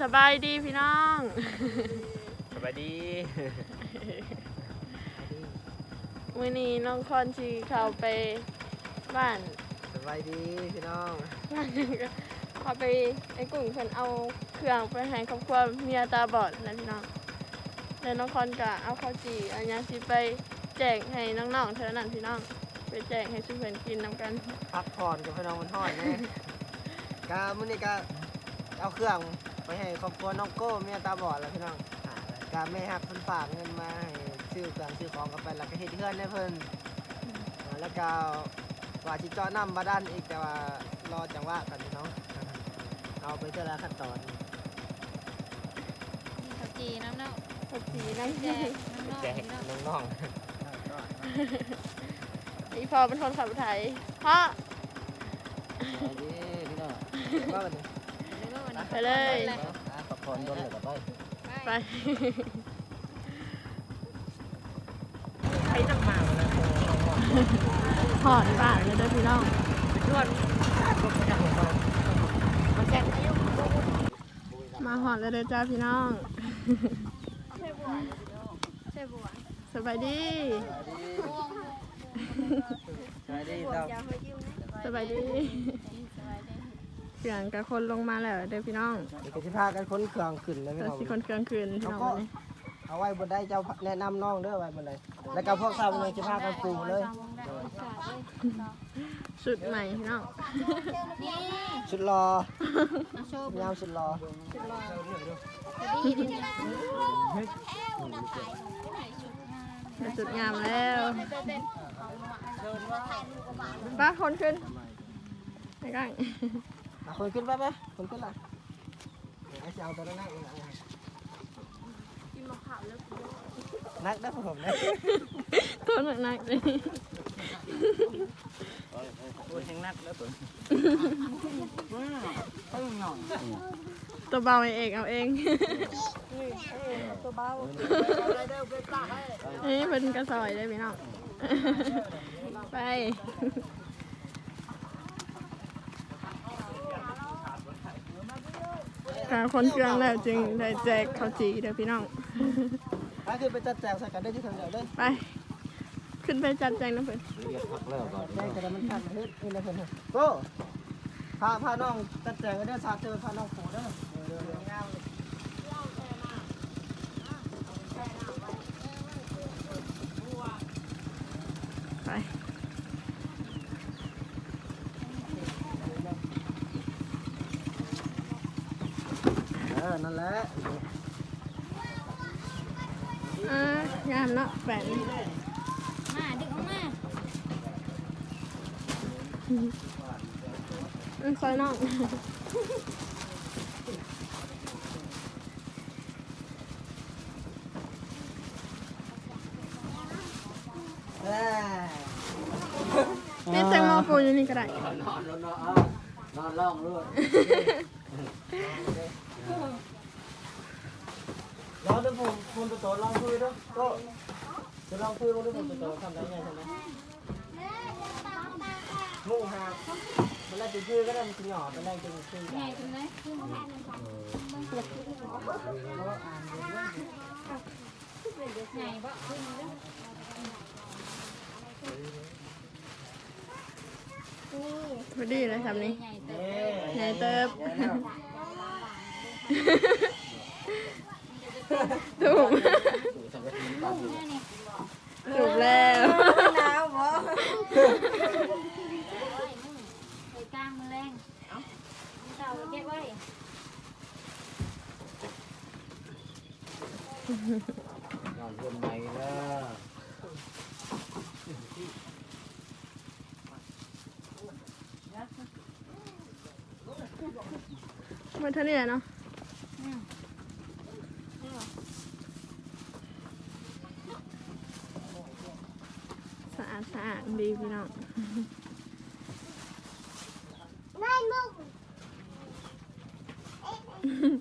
สบายดีพี่น้องสวัสดีมื้อนี้น้องคอนสิเข้าไปบ้านสบายดีพี่น้องบ้านหนึ่งก็เขาไปไอ้กุ้งเพิ่นเอาเครื่องไปให้ครอบครัวเมียตาบอดนะพี่น้องแล้วน้องคอนก็เอาข้าวจี่อันยังสิไปแจกให้น้องๆเท่านั้นพี่น้อง ไปแจกให้ซุเพิ่นกินนํกัน พักผ่อนกับพี่น้องมันทอดแน่ กามื้อนี้ก็เอาเครื่อง ไปให้ครอบครัวน้องโก้เมียตาบอดแล้วพี่น้องกาแม่ฮักเพิ่นฝากเงินมาให้ซื้อเครื่องซื้อของกันไปแล้วก็เฮ็ดเฮือนให้เพิ่นอ่าแล้วก็ว่าสิเจาะน้ำบาดาลอีกแต่ว่ารอจังหวะกันพี่น้องเอาไปเจอละขั้นตอน มีข้าวจีน้ำเนาะข้าวจี่นั่งแจแจกกน้ำเนาะแจกพี่น้องน้องอีพอเป็นคนขับไทยเพราะๆสวัสดีพี่น้องว่ากันดิเดี๋ยววันนี้ ไปเลยพักผ่อนโดนเลยก็ไปไปใช้น้ำมันนะหอดบ้านเลยเด้อพี่น้องชวนมันแจ้งอายุมาหอดเลยเด้อจ้าพี่น้องใช่บัวสบายดีสวัสดีครับอย่ามายิ้มนะสบายดี เสียงกับคนลงมาแล้วเด้อพี่น้องเดี๋ยวจะพากันค้นเครื่องขึ้นเลยพี่เราน้อง สิคนเครื่องคืนพี่น้องวันนี้เอาไว้บนได้เจ้าแนะนำน้องเด้อไว้บนใดแล้วก็พวกสาวเลยจะพากันปลูกเลย สุดใหม่พี่น้องนี่ชุดรอมาโชว์ยาวชุดรอดีดีดีเป็นสุดงามแล้วป้าคนขึ้นไปกัน อะคนขึ้นไปไหมคนขึ้นละเดี๋ยวไอ้จะเอาตัวนั้นนั่งอีกหน่อยนักได้ผมนะตัวหนักๆเลยโอ้ยยังนักแล้วตัวต้องหน่อยตัวเบาเองเอาเองตัวเบานี่เป็นกระสอยเลยพี่น้องไป กาคนเครื่องแล้วจึงได้แจกข้าวจีเด้อพี่น้องอะคือไปจัดแจงใส่กันได้ที่ทางเดียวเลยไป ขึ้นไปจัดแจงนะเพื่อนแจงกันแล้วมันขัดเฮ็ดนี่นะเพื่อนเฮ้ยโก้พาพาน้องจัดแจงกันเด้อชาเจอพาน้องผูเด้อเดี๋ยวเดี๋ยวงามเลย ออนั่นแหละอ่างามเนาะแปะนี่มาดึงออกมาอืมซอยน้องเอ้ยนี่แตงโมปูอยู่นี่ก็ได้นอนนอนนอนนอนล่องด้วย ลองดูผมคุณตัวโตลองคุยดูก็จะลองคุยดูผมตัวโตทำได้ไงใช่ไหมงูหามันแรกจะชื่อก็ได้มันจะหยอดมันแรกจะชื่อใหญ่ขึ้นไหมขึ้นไหมใหญ่บ่ขึ้นเลยพอดีเลยทำนี้ใหญ่เต็เอ๊ใหญ่เติบ ถูกถูกแล้วหนาวบ่ไปกลางมือแรงเอ้าเก็บไว้นอนบนไหนล่ะมันเท่านี้แหละเนาะ อืม สะ อาดสะอาดดีพี่น้อง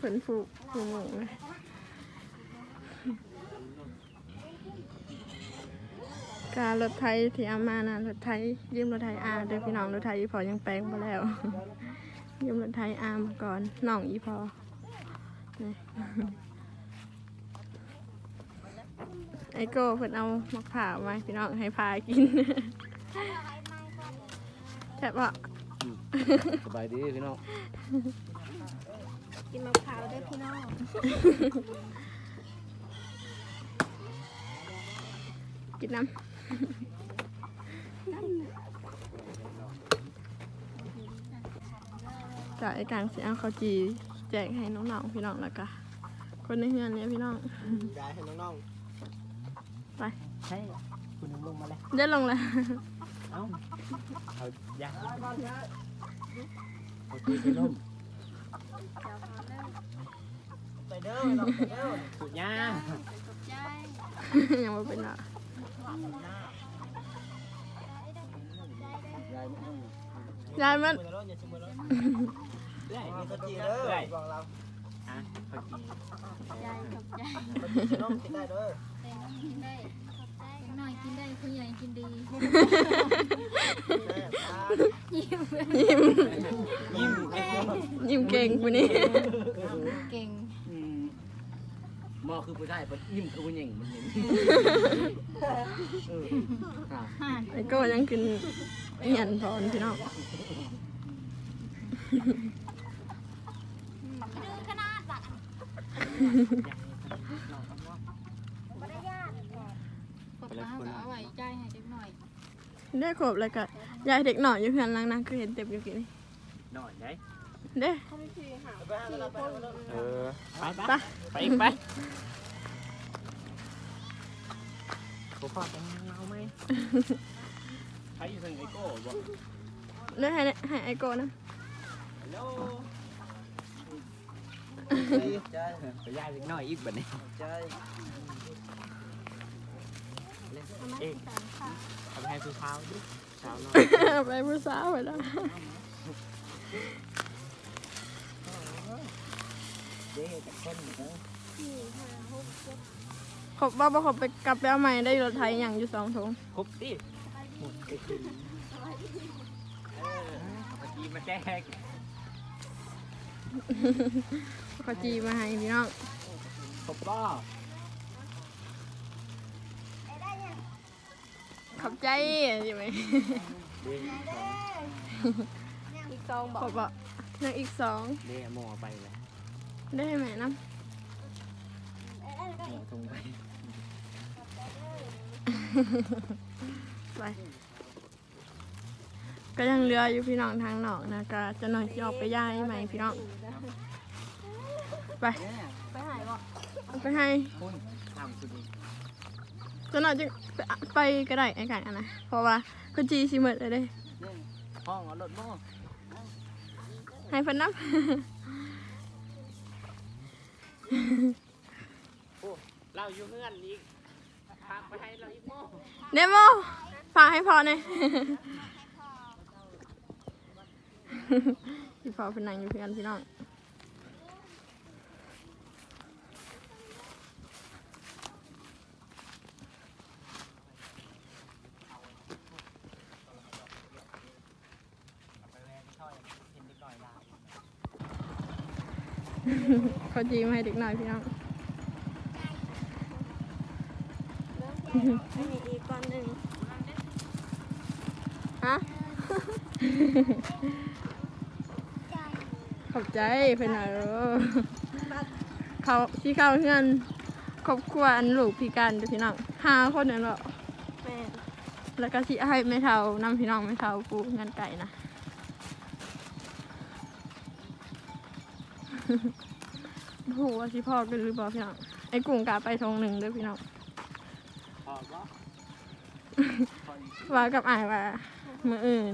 ผลผูกผูกหมูเลยการรถไทยที่เอามานะรถไทยยืมรถไทยอาเดี๋ยวพี่น้องรถไทยอีพอยังแปลงมาแล้วยืมรถไทยอามาก่อนน้องอีพอนี่ ไอโก้เพิ่นเอามะพร้าวมาให้พี่น้องให้พากินแซ่บบ่สบายดีพี่น้อง กินมะพร้าวได้พี่น้อง กินน้ำจากไอ้กลางสิเอาข้าวจีแจกให้น้องๆพี่น้องแล้วก็คนในเฮือนเนี่ยพี่น้องยายให้น้อง ใช่คุณลงมาเลยได้ลงแล้วเอ้าเอายาเอาตีไปล่มๆไปเด้อน้องไปเด้อสุดยายังไม่เป็นอะยายไม่ต้องยายมันมือแล้วอย่าชิมมือแล้วได้มีกะทิเด้อบอกเราอะพอดีใจขอบใจกะทิขนมกินได้เด้อ กินได้ผู้ใหญ่กินดีแม่ตายิ้มยิ้มยิ้มยิ้มเก่งคนนี้เก่งอืมหมอคือผู้ชายปะยิ้มคือผู้หญิงมันเห็นเอออะห่านไอ้โก็ยังกินเหียนพรพี่น้องดื้อขนาดบักกดมาก็เอาไว้ใจให้เด็กหน่อย ได้ครบเลยก็ยายเด็กหน่อยอยู่เพื่อนล้างน้ำคือเห็นเต็มอยู่กี่นี่หน่อยได้เด้ไปหาเราไปหาเราเออไปไปไปอีกไปผมพอแต่งเงาไหมใครอยู่ทางไอโก้บอกได้ให้ให้ไอ้โก้นะฮัลโหลใจไปย่าเล็กน้อยอีกแบบนี้ใจ เองเอาไปให้ผู้สาวดิสาวน้อยไปผู้สาวไปแล้วเด็กกับคนเนอะครบบ่บ่ครบไปกลับไปเอาใหม่ได้รถไถอย่างอยู่สองถงครบดิหมดไปกินเออปกีมาแจกเขาจีมาให้พี่น้องครบบ่ขอบ ใจใช่ไหมเด็กอีกสองบอกครบบ่ยังอีกสองเด็กหมอไปเลยได้ให้ไหมน้หมอตรงไปำไปก็ยังเหลืออยู่พี่น้องทางนอกนะก็จะหน่อยที่ออกไปย่ายใหม่พี่น้องไปไปหายบ่ไปให้คุณทำสุดจะหน่อยจะไปก็ได้ไอ้กันนะเพราะว่าเขาจีสิหมดเลยเด้ห้องเอารถโม่ให้เพิ่นนับเราอยู่เงื่อนอีกพาไปให้เราอีกโม่เดโมฝากให้พอหน่อยพี่พอเป็นนางอยู่เพื่อนพี่น้อง เขา จีมาให้เด็กหน่อยพี่น้องไม่มีอีกก้อนหนึ่งฮะขอบใจเพื่อนหน่อยเด้อเขาที่เข้าเพื่อนครอบครัวอันลูกพิการเด้อพี่น้องห้าคนนั่นแหละแล้วก็ที่ให้ไม่เท่านำพี่น้องไม่เท่าปูเงินไก่นะโอ้โหว่าสิพ่อกันหรือเปล่าพี่น้องไอ้กุ้งกาไปทงหนึ่งเด้อพี่น้องพอบ่พออีกว่ากับอายว่ามืออื่น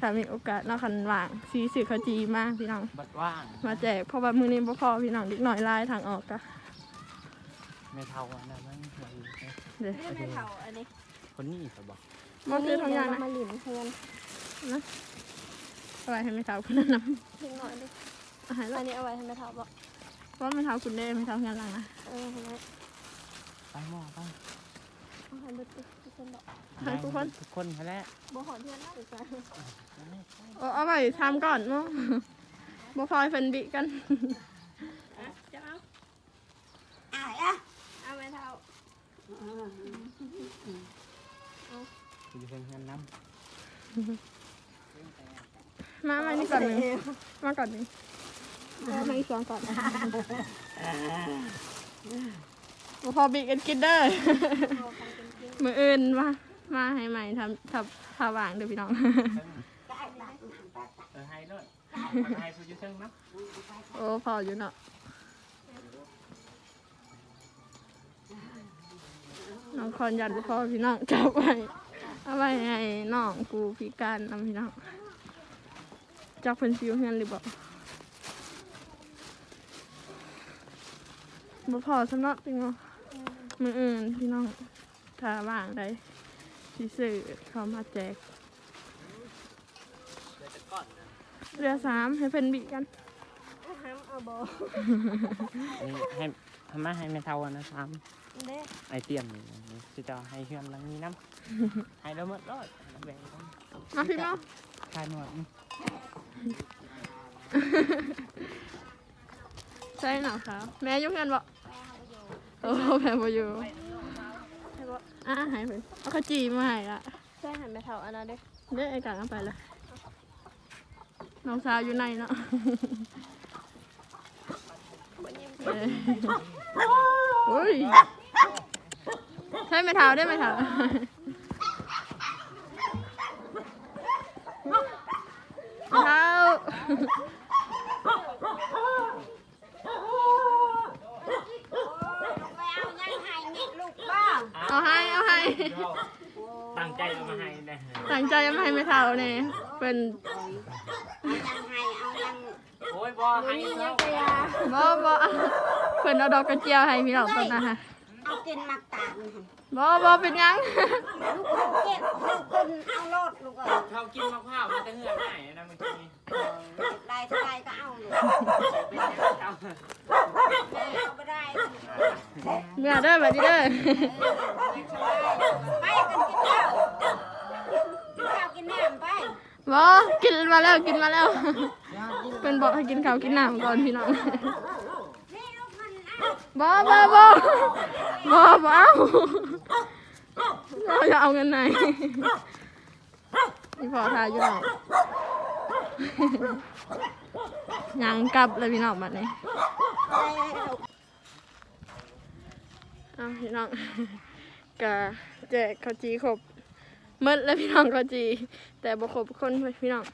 ถ้ามีโอกาสเนอกคันว่างสีสื่อเขาจีมากพี่น้อง บัดว่าง มาแจกเพราะว่ามือนี้บ่พอพี่น้องเด็กหน่อยลายทางออกกะไม่เท่าอันนั้นมันเราอยู่เอ๊ะเด้อไม่เท่าอันนี้ คนนี้เขาบอกบ่คือทางยางนะมาหลินเพื่อนเอาไว้ให้ไม่เท่าคนนั้นนทิ้งหน่อยดิำเอาให้อัละนนี้เอาไว้ให้แม่เท่าบ่เพ ว่าไม่เท้าคุณได้ไม่เท้าเฮีหลังนะเออไปหม้อไปหอทุกคนทุกคนทุกคนแค่แล้วบ่หอนเพื่อนน่าหรือไเอาไปทำก่อนมั้งบ่พลอยเฟนบิกันจะเอาอะไรอะเอาไปเท้าเอาคุณเป็นงนน้ำมามานี่ก่อนหนึ่งมาก่อนหนึ่ง เอามาอีกสองก่อนบ่พอบีกันกินเด้อมืออื่นมามาให้ใหม่ทำทำทาว่างเด้อพี่น้องำเออให้ด้วยให้ผู้อยู่เพิ่นเนาะโอ้พออยู่เนาะน้องคอนยันพ่อพี่น้องจับไว้เอาไว้ให้น้องกูพิการนำพี่น้องจักเพิ่นซิวเฮือนหรือบ่ บ่พอสำนักพี่น้องมืออื่นพี่น้องถ้าว่างได้สิซื้อเขามาแจกเรือสามให้เพิ่นบิกันนี่ให้ทำมาให้แม่เฒ่าอันนะซ้ำไอเตรียมนี่สิจะให้เฮือนหลังนี้น้ำให้แล้วหมดร้อยแบ่งกันมาพี่น้องคายหนวดนี่ใช่หนาวขาวแม่อยุ่งกันบ่ โอ้แม่บ่อยู่อะหายไปเอาข้าวจีมาให้ละใช่หันไปเท่าอันนั้นเด้เด้ไอ้กลางเอาไปละน้องสาวอยู่ในเนาะเออโอ้ยใช่ไหมเท้าได้ไหมเท้าเท้า ไปเอายังให้นี่ลูกบ้า เอาให้เอาให้ ตั้งใจเอามาให้นะตั้งใจจะมาให้ไม่เท่าเนี่ยเป็นเอายังให้เอายังโอ้ยบ่ให้นี่เนาะยังกะยาบ่บ่เพิ่นเอาดอกกระเจียวให้พี่น้องตอนนะฮะเอากินมักตาลหั่นบ่บ่เป็นหยังลูกเอาเก็บลูกคนเอาโลดลูกเอ้ยเขากินมะพร้าวมาแต่เหือไหนนะเมื่อกี้ได้เท่าไรก็เอาลูกเป็นยังไงเอาเอาไปได้ลูกเมื่อเด้อบัดนี้เด้อ ไปกันกินข้าวกินข้าวกินน้ำไป บ่กินมาแล้วกินมาแล้วเพิ่นบอกให้กินข้าวกินน้ำก่อนพี่น้องนี่ลูกมันเอบ่บ่บ่บ่บ่เอาเราจะเอาเงินไหนนี่พอทายอยู่หรอกยังกลับเลยพี่น้องบัดนี้อ้าพี่น้องกะแจกข้าวจีครบ เมื่อแล้วพี่น้องข้าวจี แต่บ่ครบคนพี่น้อง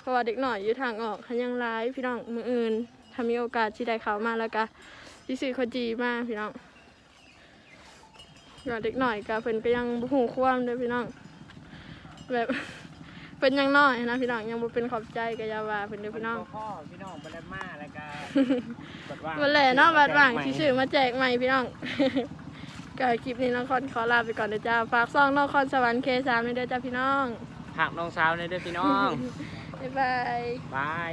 เพราะว่าเด็กหน่อยอยู่ทางออกคันยังร้ายพี่น้องมืออื่นถ้ามีโอกาสที่ได้เขามาแล้วก็สิซื้อข้าวจีมาพี่น้องก็เด็กหน่อยก็เพิ่นก็ยังบ่ฮู้ความเด้อพี่น้อง แบบเพิ่นยังน้อยนะพี่น้องยังบ่เป็นขอบใจก็อย่าว่าเพิ่นเด้อพี่น้อง พ่อพี่น้องบ่ได้มาแล้วก็บัดว่าวันแหล่เนาะบัดว่างที่ซื้อมาแจกใหม่พี่น้อง ก็คลิปนี้น้องคอนขอลาไปก่อนนะจ้าฝากซ่องน้องคอนสวรรค์เคสามด้วยจ้าพี่น้องผักน้องสาวในเด้อพี่น้อง บ๊ายบาย บาย